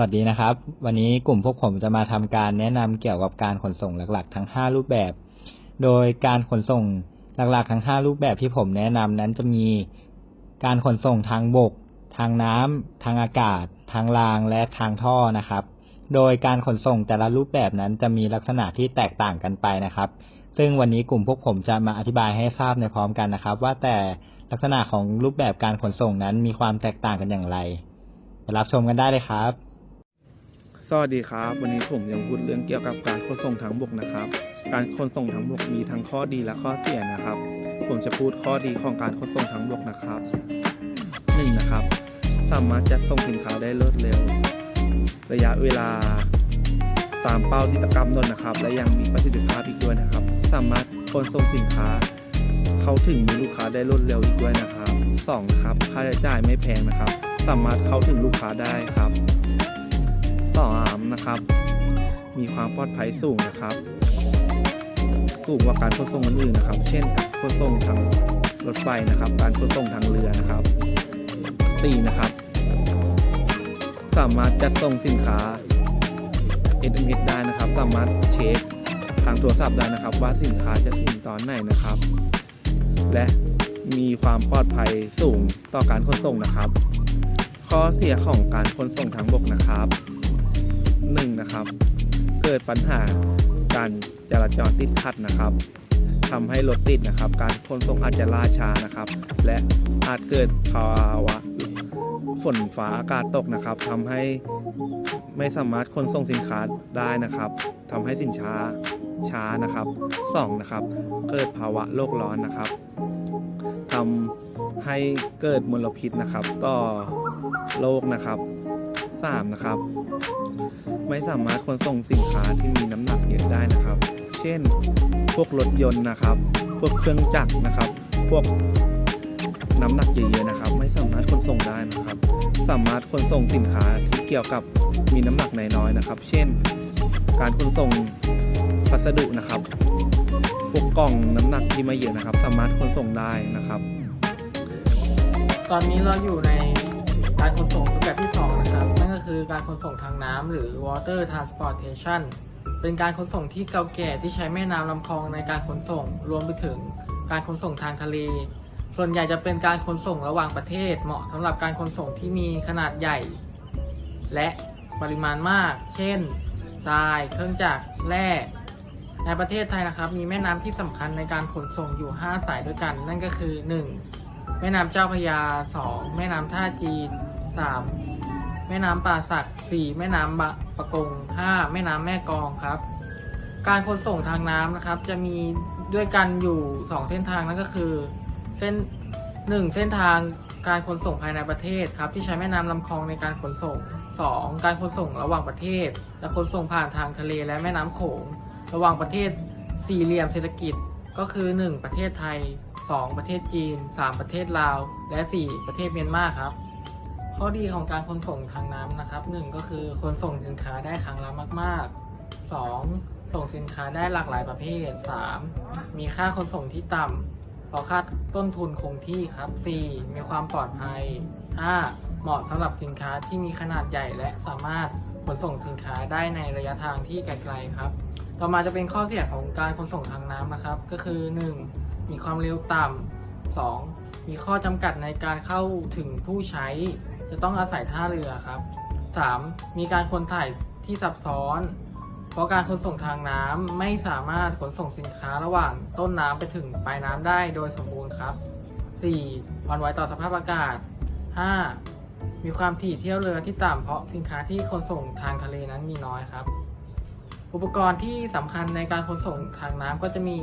วัสดีนะครับ วันนี้กลุ่มพวกผมจะมาทำการแนะนำเกี่ยวกับการขนส่งหลักๆ ทั้ง 5 รูปแบบ โดยการขนส่งหลักๆ ทั้ง 5 รูปแบบที่ผมแนะนำนั้นจะมีการขนส่งทางบก ทางน้ำทางอากาศ ทางรางและทางท่อนะครับ โดยการขนส่งแต่ละรูปแบบนั้นจะมีลักษณะที่แตกต่างกันไปนะครับ ซึ่งวันนี้กลุ่มพวกผมจะมาอธิบายให้ทราบในพร้อมกันนะครับ ว่าแต่ลักษณะของรูปแบบการขนส่งนั้นมีความแตกต่างกันอย่างไรไปรับชมกันได้เลยครับ สวัสดีครับ วันนี้ผมยังพูดเรื่องเกี่ยวกับการขนส่งทางบกนะครับ การขนส่งทางบกมีทั้งข้อดีและข้อเสียนะครับ ผมจะพูดข้อดีของการขนส่งทางบกนะครับหนึ่งนะครับ สามารถจัดส่งสินค้าได้รวดเร็ว ระยะเวลาตามเป้าที่ตะกำหนดนะครับ และยังมีประสิทธิภาพอีกด้วยนะครับ สามารถขนส่งสินค้า เข้าถึงมือลูกค้าได้รวดเร็วอีกด้วยนะครับสองนะครับค่าใช้จ่ายไม่แพงนะครับ สามารถเข้าถึงลูกค้าได้ครับ สามนะครับ มีความปลอดภัยสูงนะครับ สูงกว่าการขนส่งอื่นๆนะครับ เช่นขนส่งทางรถไฟนะครับ การขนส่งทางเรือนะครับสี่นะครับ สามารถจัดส่งสินค้า SMS ได้นะครับ สามารถเช็คทางโทรศัพท์ได้นะครับ ว่าสินค้าจะถึงตอนไหนนะครับ และมีความปลอดภัยสูงต่อการขนส่งนะครับ ข้อเสียของการขนส่งทางบกนะครับ หนึ่งนะครับ เกิดปัญหาการจราจรติดขัดนะครับทำให้รถติดนะครับ การขนส่งอาจจะล่าช้านะครับ และอาจเกิดภาวะฝนฟ้าอากาศตกนะครับทำให้ไม่สามารถขนส่งสินค้าได้นะครับทำให้สินค้าช้านะครับสองนะครับ เกิดภาวะโลกร้อนนะครับทำให้เกิดมลพิษนะครับ ต่อโลกนะครับสามนะครับ ไม่สามารถขนส่งสินค้าที่มีน้ำหนักเยอะได้นะครับ เช่น พวกรถยนต์นะครับ พวกเครื่องจักรนะครับ พวกน้ำหนักเยอะๆนะครับ ไม่สามารถขนส่งได้นะครับ สามารถขนส่งสินค้าที่เกี่ยวกับมีน้ำหนักน้อยๆนะครับ เช่น การขนส่งพัสดุนะครับพวกกล่องน้ำหนักที่ไม่เยอะนะครับ สามารถขนส่งได้นะครับ ตอนนี้เราอยู่ใน การขนส่งรูปแบบที่ 2 นะครับ นั่นก็คือการขนส่งทางน้ำหรือ water transportation เป็นการขนส่งที่เก่าแก่ที่ใช้แม่น้ำลำคลองในการขนส่ง รวมไปถึงการขนส่งทางทะเล ส่วนใหญ่จะเป็นการขนส่งระหว่างประเทศ เหมาะสำหรับการขนส่งที่มีขนาดใหญ่ และปริมาณมาก เช่น ทราย เครื่องจักร แร่ ในประเทศไทยนะครับ มีแม่น้ำที่สำคัญในการขนส่งอยู่ 5 สายด้วยกัน นั่นก็คือ 1. แม่น้ำเจ้าพระยา 2. แม่น้ำท่าจีน 3. แม่น้ำป่าสัก 4. แม่น้ำบะปะกง 5. แม่น้ำแม่กองครับ การขนส่งทางน้ำนะครับ จะมีด้วยกันอยู่2เส้นทางนั่นก็คือ เส้น 1. เส้นทางการขนส่งภายในประเทศครับ ที่ใช้แม่น้ำลำคลองในการขนส่ง 2. การขนส่งระหว่างประเทศ และขนส่งผ่านทางทะเลและแม่น้ำโขง ระหว่างประเทศสี่เหลี่ยมเศรษฐกิจก็คือ 1. ประเทศไทย 2. ประเทศจีน 3. ประเทศลาว และ 4. ประเทศเมียนมาครับ ข้อดีของการขนส่งทางน้ำนะครับ 1. ก็คือขนส่งสินค้าได้ครั้งละมาก ๆ 2. ส่งสินค้าได้หลากหลายประเภท 3. มีค่าขนส่งที่ต่ำเพราะค่าต้นทุนคงที่ครับ 4. มีความปลอดภัย 5. เหมาะสำหรับสินค้าที่มีขนาดใหญ่และสามารถขนส่งสินค้าได้ในระยะทางที่ไกลๆครับ ต่อมาจะเป็นข้อเสียของการขนส่งทางน้ำนะครับ ก็คือ 1. มีความเร็วต่ำ 2. มีข้อจำกัดในการเข้าถึงผู้ใช้ จะต้องอาศัยท่าเรือครับ 3. มีการขนถ่ายที่ซับซ้อน เพราะการขนส่งทางน้ำไม่สามารถขนส่งสินค้าระหว่างต้นน้ำไปถึงปลายน้ำได้โดยสมบูรณ์ครับ 4. อ่อนไหวต่อสภาพอากาศ 5. มีความถี่เที่ยวเรือที่ต่ำเพราะสินค้าที่ขนส่งทางทะเลนั้นมีน้อยครับ อุปกรณ์ที่สำคัญในการขนส่งทางน้ำก็จะมี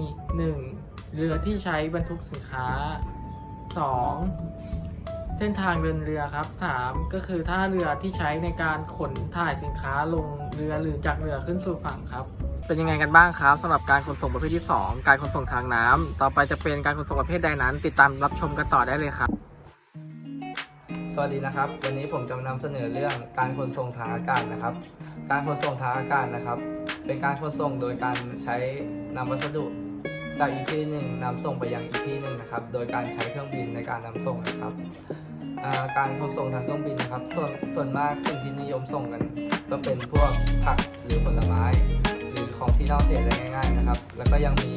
1. เรือที่ใช้บรรทุกสินค้า 2. เส้นทางเดินเรือครับ 3. ก็คือท่าเรือที่ใช้ในการขนถ่ายสินค้าลงเรือหรือจากเรือขึ้นสู่ฝั่งครับ เป็นยังไงกันบ้างครับสำหรับการขนส่งประเภทที่ 2 การขนส่งทางน้ำต่อไปจะเป็นการขนส่งประเภทใดนั้น ติดตามรับชมกันต่อได้เลยครับ สวัสดีนะครับ วันนี้ผมจะมานำเสนอเรื่องการขนส่งทางอากาศนะครับ การขนส่งทางอากาศนะครับ เป็นการขนส่งโดยการใช้นำวัสดุ จากอีกที่หนึ่งนำส่งไปยังอีกที่หนึ่งนะครับ โดยการใช้เครื่องบินในการนำส่งนะครับการขนส่งทางเครื่องบินนะครับ ส่วนส่วนมากสิ่งที่นิยมส่งกัน ก็เป็นพวกผักหรือผลไม้ หรือของที่เน่าเสียได้ง่ายๆนะครับ แล้วก็ยังมี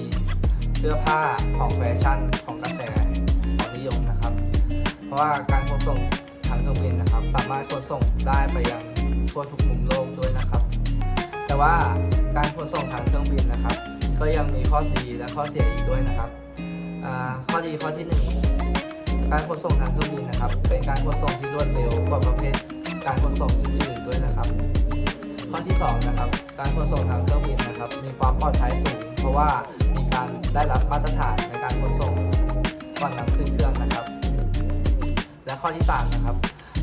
เสื้อผ้าของแฟชั่นของกระแสของนิยมนะครับ เพราะว่าการขนส่งทางเครื่องบินนะครับ สามารถขนส่งได้ไปยังทั่วทุกมุมโลกด้วยนะครับ แต่ว่าการขนส่งทางเครื่องบินนะครับ ก็ยังมีข้อดีและข้อเสียอีกด้วยนะครับข้อดีข้อที่หนึ่งการขนส่งทางเครื่องบินนะครับ เป็นการขนส่งที่รวดเร็วกว่าประเภทการขนส่งอื่นๆด้วยนะครับ ข้อที่สองนะครับการขนส่งทางเครื่องบินนะครับ มีความปลอดภัยสูง เพราะว่ามีการได้รับมาตรฐานในการขนส่งก่อนนำขึ้นเครื่องนะครับ และข้อที่สามนะครับ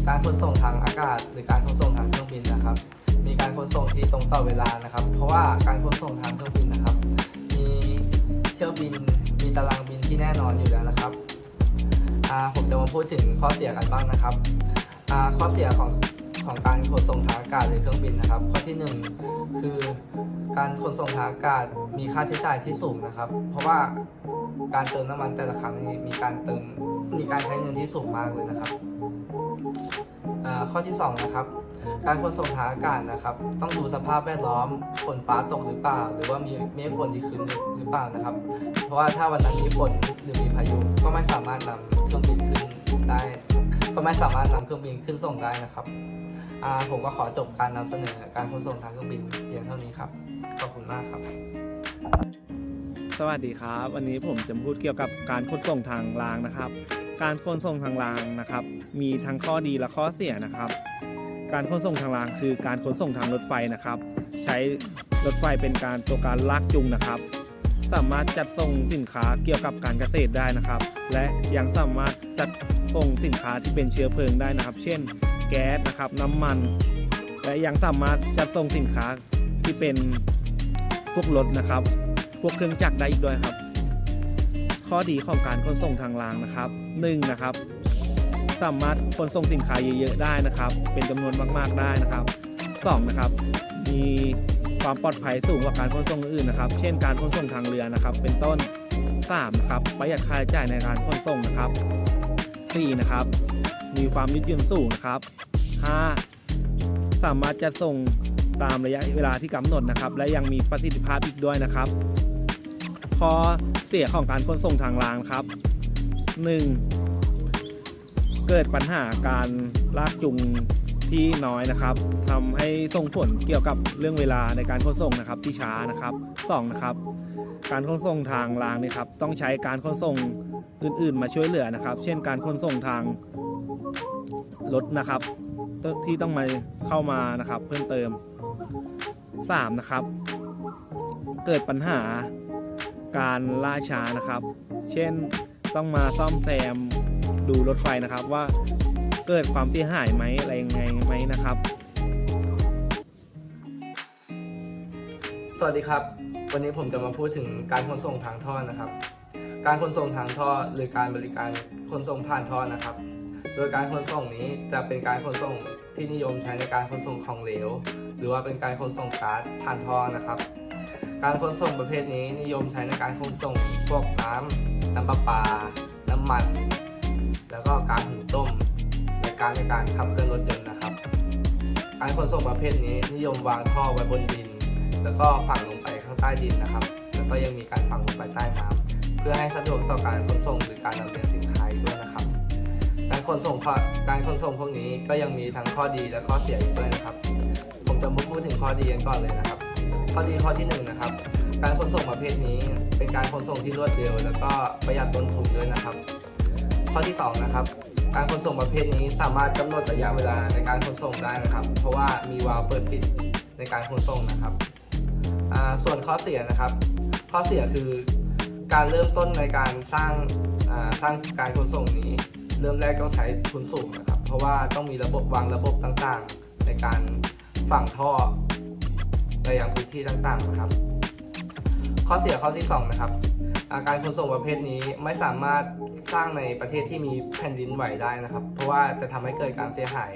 การขนส่งทางอากาศ หรือการขนส่งทางเครื่องบินนะครับ มีการขนส่งที่ตรงต่อเวลานะครับ เพราะว่าการขนส่งทางเครื่องบินนะครับ มีเที่ยวบิน มีตารางบินที่แน่นอนอยู่แล้วนะครับอ่าผมจะมาพูดถึงข้อเสียกันบ้างนะครับอ่าข้อเสียของของการขนส่งทางอากาศหรือเครื่องบินนะครับ ข้อที่หนึ่งคือการขนส่งทางอากาศมีค่าใช้จ่ายที่สูงนะครับ เพราะว่าการเติมน้ำมันแต่ละครั้งมีการเติมมีการใช้เงินที่สูงมากเลยนะครับ ข้อที่สองนะครับการขนส่งทางอากาศนะครับ ต้องดูสภาพแวดล้อมฝนฟ้าตกหรือเปล่า หรือว่ามีเมฆฝนที่ครึ้มหรือเปล่านะครับ เพราะว่าถ้าวันนั้นมีฝนหรือมีพายุก็ไม่สามารถนำเครื่องบินขึ้นได้ ก็ไม่สามารถนำเครื่องบินขึ้นส่งได้นะครับผมก็ขอจบการนำเสนอการขนส่งทางเครื่องบินเพียงเท่านี้ครับขอบคุณมากครับ สวัสดีครับ วันนี้ผมจะพูดเกี่ยวกับการขนส่งทางรางนะครับ การขนส่งทางรางนะครับ มีทั้งข้อดีและข้อเสียนะครับ การขนส่งทางรางคือการขนส่งทางรถไฟนะครับ ใช้รถไฟเป็นการตัวการลากจูงนะครับ สามารถจัดส่งสินค้าเกี่ยวกับการเกษตรได้นะครับ และยังสามารถจัดส่งสินค้าที่เป็นเชื้อเพลิงได้นะครับ เช่น แก๊สนะครับน้ำมัน และยังสามารถจัดส่งสินค้าที่เป็นพวกรถนะครับ พวกเครื่องจักรได้อีกด้วยครับ ข้อดีของการขนส่งทางรางนะครับหนึ่งนะครับ สามารถขนส่งสินค้าเยอะๆได้นะครับ เป็นจำนวนมากๆได้นะครับสองนะครับ มีความปลอดภัยสูงกว่าการขนส่งอื่นนะครับ เช่นการขนส่งทางเรือนะครับ เป็นต้นสามนะครับ ประหยัดค่าใช้จ่ายในการขนส่งนะครับสี่นะครับ มีความยืดหยุ่นสูงนะครับห้าสามารถจะส่งตามระยะเวลาที่กำหนดนะครับ และยังมีประสิทธิภาพอีกด้วยนะครับ ข้อ เสียของการขนส่งทางรางครับ 1. เกิดปัญหาการลากจูงที่น้อยนะครับทำให้ส่งผลเกี่ยวกับเรื่องเวลาในการขนส่งนะครับที่ช้านะครับ 2. นะครับ การขนส่งทางรางนี่ครับต้องใช้การขนส่งอื่นๆ มาช่วยเหลือนะครับ เช่นการขนส่งทางรถนะครับ ที่ต้องมาเข้ามานะครับ เพิ่มเติม 3. นะครับ เกิดปัญหา การล่าช้านะครับ เช่นต้องมาซ่อมแซมดูรถไฟนะครับว่าเกิดความเสียหายไหมอะไรยังไงไหมนะครับ สวัสดีครับ วันนี้ผมจะมาพูดถึงการขนส่งทางท่อนะครับ การขนส่งทางท่อหรือการบริการขนส่งผ่านท่อนะครับ โดยการขนส่งนี้จะเป็นการขนส่งที่นิยมใช้ในการขนส่งของเหลว หรือว่าเป็นการขนส่งก๊าซผ่านท่อนะครับ การขนส่งประเภทนี้นิยมใช้ในการขนส่งพวกน้ำน้ำประปา น้ำมัน แล้วก็การหุงต้มและการในการขับเคลื่อนรถยนต์นะครับ การขนส่งประเภทนี้นิยมวางท่อไว้บนดิน แล้วก็ฝังลงไปข้างใต้ดินนะครับ แล้วก็ยังมีการฝังลงไปใต้น้ำเพื่อให้สะดวกต่อการขนส่งหรือการลำเลียงสินค้าด้วยนะครับ การขนส่งข้อการขนส่งพวกนี้ก็ยังมีทั้งข้อดีและข้อเสียอีกด้วยนะครับ ผมจะมาพูดถึงข้อดีกันก่อนเลยนะครับ ข้อดีข้อที่หนึ่งนะครับ การขนส่งประเภทนี้เป็นการขนส่งที่รวดเร็ว แล้วก็ประหยัดต้นทุนด้วยนะครับ ข้อที่สองนะครับ การขนส่งประเภทนี้สามารถกำหนดระยะเวลาในการขนส่งได้นะครับ เพราะว่ามีวาล์วเปิดปิดในการขนส่งนะครับ ส่วนข้อเสียนะครับ ข้อเสียคือการเริ่มต้นในการสร้างสร้างการขนส่งนี้ เริ่มแรกต้องใช้ทุนสูงนะครับ เพราะว่าต้องมีระบบวางระบบต่างๆ ในการฝังท่อ ไปยังพื้นที่ต่างๆนะครับ ข้อเสียข้อที่สองนะครับอาการขนส่งประเภทนี้ไม่สามารถสร้างในประเทศที่มีแผ่นดินไหวได้นะครับ เพราะว่าจะทำให้เกิดการเสียหาย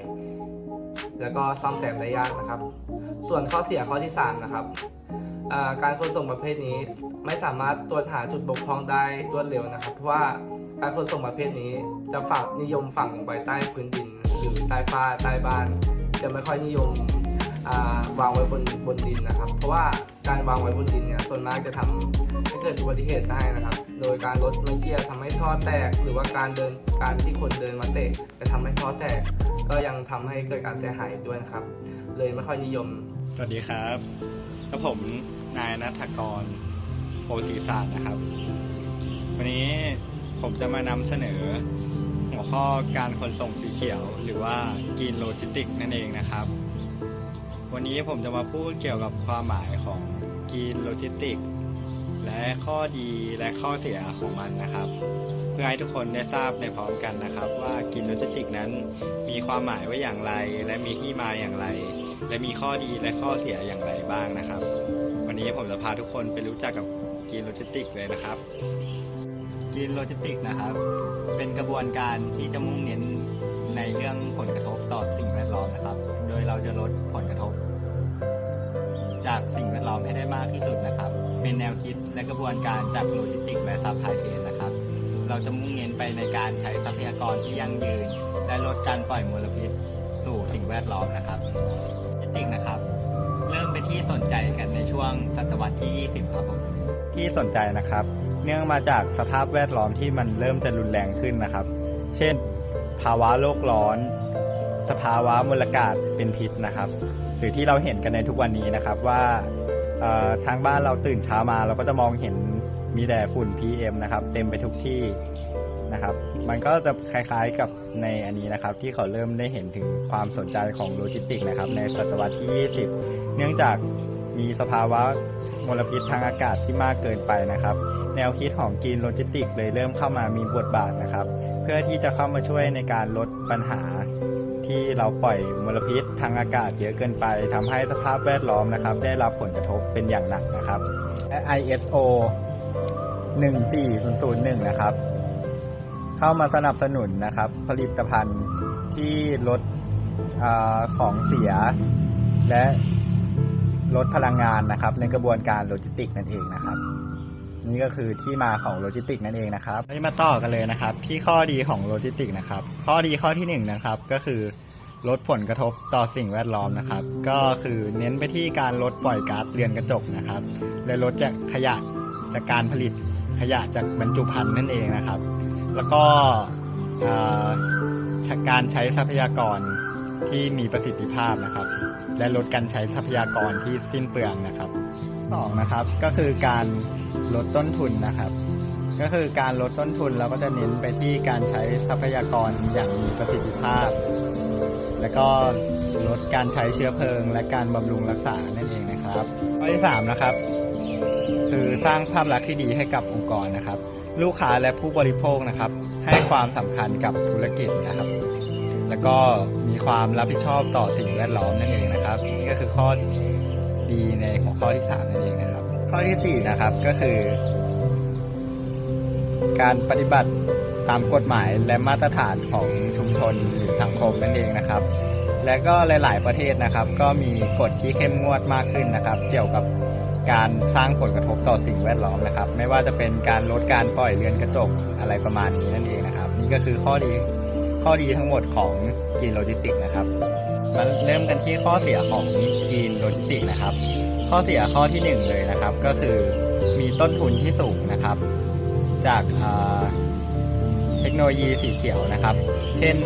แล้วก็ซ่อมแซมได้ยากนะครับ ส่วนข้อเสียข้อที่สามนะครับาการขนส่งประเภทนี้ไม่สามารถตรวจหาจุดบกพร่องได้รวดเร็วนะครับ เพราะว่าการขนส่งประเภทนี้จะฝังนิยมฝังลงไปใต้พื้นดินหรือใต้ฟ้าใต้บ้าน จะไม่ค่อยนิยม อ่าวางไว้บนบนดินนะครับ เพราะว่าการวางไว้บนดินเนี่ยส่วนมากจะทำให้เกิดอุบัติเหตุได้นะครับ โดยการรถไม่เกียร์ทำให้ท่อแตก หรือว่าการเดินการที่คนเดินมาเตะจะทำให้ท่อแตก ก็ยังทำให้เกิดการเสียหายด้วยนะครับ เลยไม่ค่อยนิยม สวัสดีครับกับผมนายนัทกรโพศีศาสตร์นะครับ วันนี้ผมจะมานำเสนอ หัวข้อการขนส่งสีเขียว หรือว่ากีนโลจิสติกนั่นเองนะครับ วันนี้ผมจะมาพูดเกี่ยวกับความหมายของกีนโลจิสติก และข้อดีและข้อเสียของมันนะครับ เพื่อให้ทุกคนได้ทราบในพร้อมกันนะครับ ว่ากินโลจิสติกนั้นมีความหมายว่าอย่างไร และมีที่มาอย่างไร และมีข้อดีและข้อเสียอย่างไรบ้างนะครับ วันนี้ผมจะพาทุกคนไปรู้จักกับกีนโลจิสติกเลยนะครับกีนโลจิสติกนะครับ เป็นกระบวนการที่จะมุ่งเน้น ในเรื่องผลกระทบต่อสิ่งแวดล้อมนะครับ โดยเราจะลดผลกระทบ จากสิ่งแวดล้อมให้ได้มากที่สุดนะครับ เป็นแนวคิดและกระบวนการจากโลจิสติกและซัพพลายเชนนะครับ เราจะมุ่งเน้นไปในการใช้ทรัพยากรที่ยั่งยืน และลดการปล่อยมลพิษ สู่สิ่งแวดล้อมนะครับโลจิสติกนะครับ เริ่มเป็นที่สนใจกันในช่วงศตวรรษที่ 20 ครับผมที่สนใจนะครับ เนื่องมาจากสภาพแวดล้อมที่มันเริ่มจะรุนแรงขึ้นนะครับ เช่น ภาวะโลกร้อน สภาวะมลอากาศเป็นพิษนะครับ หรือที่เราเห็นกันในทุกวันนี้นะครับว่าทางบ้านเราตื่นเช้ามา เราก็จะมองเห็นมีแต่ฝุ่น PM นะครับเต็มไปทุกที่นะครับ มันก็จะคล้ายๆกับในอันนี้นะครับ ที่เขาเริ่มได้เห็นถึงความสนใจของโลจิสติกนะครับ ในศตวรรษที่ 20 เนื่องจากมีสภาวะมลพิษทางอากาศที่มากเกินไปนะครับ แนวคิดของกรีนโลจิสติกเลยเริ่มเข้ามามีบทบาทนะครับ เพื่อที่จะเข้ามาช่วยในการลดปัญหาที่เราปล่อยมลพิษทางอากาศเยอะเกินไปทำให้สภาพแวดล้อมนะครับ ได้รับผลกระทบเป็นอย่างหนักนะครับ ISO 14001 นะครับ เข้ามาสนับสนุนนะครับ ผลิตภัณฑ์ที่ลดอของเสีย และลดพลังงานนะครับ ในกระบวนการโลจิสติกนั่นเองนะครับ นี่ก็คือที่มาของโลจิสติกนั่นเองนะครับเรามาต่อกันเลยนะครับ ที่ข้อดีของโลจิสติกนะครับ ข้อดีข้อที่หนึ่งนะครับก็คือลดผลกระทบต่อสิ่งแวดล้อมนะครับ ก็คือเน้นไปที่การลดปล่อยก๊าซเรือนกระจกนะครับ และลดจากขยะจากการผลิตขยะจากบรรจุภัณฑ์นั่นเองนะครับ แล้วก็อ่าการใช้ทรัพยากรที่มีประสิทธิภาพนะครับ และลดการใช้ทรัพยากรที่สิ้นเปลืองนะครับสองนะครับก็คือการ ลดต้นทุนนะครับ ก็คือการลดต้นทุนเราก็จะเน้นไปที่การใช้ทรัพยากรอย่างมีประสิทธิภาพ แล้วก็ลดการใช้เชื้อเพลิง และการบำรุงรักษานั่นเองนะครับข้อที่สามนะครับคือสร้างภาพลักษณ์ที่ดีให้กับองค์กรนะครับ ลูกค้าและผู้บริโภคนะครับ ให้ความสำคัญกับธุรกิจนะครับ แล้วก็มีความรับผิดชอบต่อสิ่งแวดล้อมนั่นเองนะครับ นี่ก็คือข้อดีในหัวข้อที่ 3 นั่นเองนะครับ ข้อทีสี่ 4 นะครับก็คือ การปฏิบัติตามกฎหมายและมาตรฐานของชุมชนหรือสังคมนั่นเองนะครับ และก็หลาย ๆ ประเทศนะครับ ก็มีกฎที่เข้มงวดมากขึ้นนะครับ เกี่ยวกับการสร้างผลกระทบต่อสิ่งแวดล้อมนะครับ ไม่ว่าจะเป็นการลดการปล่อยเรือนกระจกอะไรประมาณนี้นั่นเองนะครับ นี่ก็คือข้อดีข้อดีทั้งหมดของกีนโลจิสติกนะครับมาเริ่มกันที่ข้อเสียของกีนโลจิสติกนะครับ ข้อเสียข้อที่หนึ่งเลยนะครับ ก็คือมีต้นทุนที่สูงนะครับ จากเทคโนโลยีสีเขียวนะครับ เช่น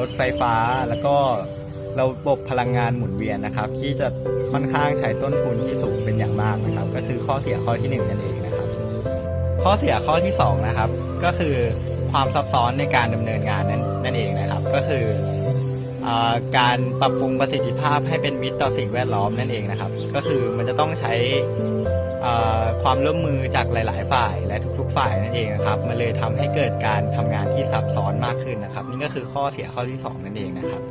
รถไฟฟ้าแล้วก็ระบบพลังงานหมุนเวียนนะครับ ที่จะค่อนข้างใช้ต้นทุนที่สูงเป็นอย่างมากนะครับ ก็คือข้อเสียข้อที่หนึ่งนั่นเองนะครับ ข้อเสียข้อที่สองนะครับ ก็คือความซับซ้อนในการดำเนินงานนั้นนั่นเองนะครับ ก็คือ การปรับปรุงประสิทธิภาพให้เป็นมิตรต่อสิ่งแวดล้อมนั่นเองนะครับ ก็คือมันจะต้องใช้ความร่วมมือจากหลาย ๆ ฝ่ายและทุก ๆ ฝ่ายนั่นเองนะครับ มันเลยทำให้เกิดการทำงานที่ซับซ้อนมากขึ้นนะครับ นี่ก็คือข้อเสียข้อที่สองนั่นเองนะครับ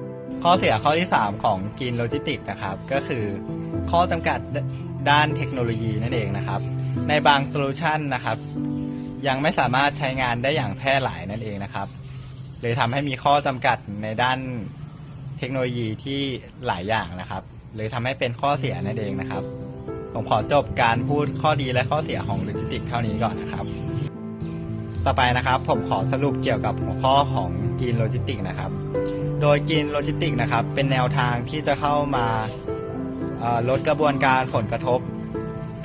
ข้อเสียข้อที่ 3 ของกินโลจิสติกนะครับ ก็คือข้อจำกัดด้านเทคโนโลยีนั่นเองนะครับ ในบางโซลูชันนะครับยังไม่สามารถใช้งานได้อย่างแพร่หลายนั่นเองนะครับเลยทำให้มีข้อจำกัดในด้าน เทคโนโลยีที่หลายอย่างนะครับ เลยทำให้เป็นข้อเสียนั่นเองนะครับ ผมขอจบการพูดข้อดีและข้อเสียของโลจิสติกเท่านี้ก่อนนะครับ ต่อไปนะครับ ผมขอสรุปเกี่ยวกับหัวข้อของกีนโลจิสติกนะครับ โดยกีนโลจิสติกนะครับ เป็นแนวทางที่จะเข้ามาลดกระบวนการผลกระทบ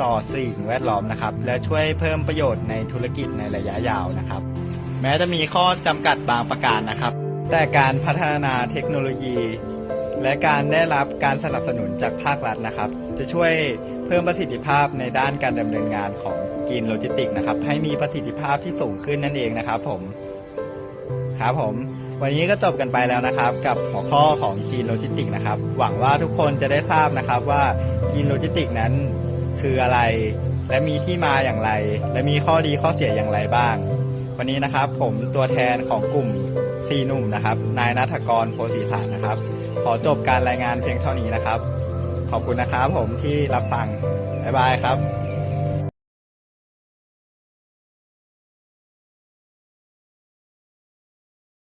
ต่อสิ่งแวดล้อมนะครับ และช่วยเพิ่มประโยชน์ในธุรกิจในระยะยาวนะครับ แม้จะมีข้อจำกัดบางประการนะครับ แต่การพัฒนาเทคโนโลยี และการได้รับการสนับสนุนจากภาครัฐนะครับ จะช่วยเพิ่มประสิทธิภาพในด้านการดำเนินงานของกีนโลจิสติกนะครับ ให้มีประสิทธิภาพที่สูงขึ้นนั่นเองนะครับผมครับผม วันนี้ก็จบกันไปแล้วนะครับ กับหัวข้อของกีนโลจิสติกนะครับ หวังว่าทุกคนจะได้ทราบนะครับว่ากีนโลจิสติกนั้นคืออะไร และมีที่มาอย่างไร และมีข้อดีข้อเสียอย่างไรบ้าง วันนี้นะครับผมตัวแทนของกลุ่ม ซีหนุ่มนะครับ นายนัทกรโพสีสารนะครับ ขอจบการรายงานเพียงเท่านี้นะครับ ขอบคุณนะครับผมที่รับฟัง บ๊ายบายครับ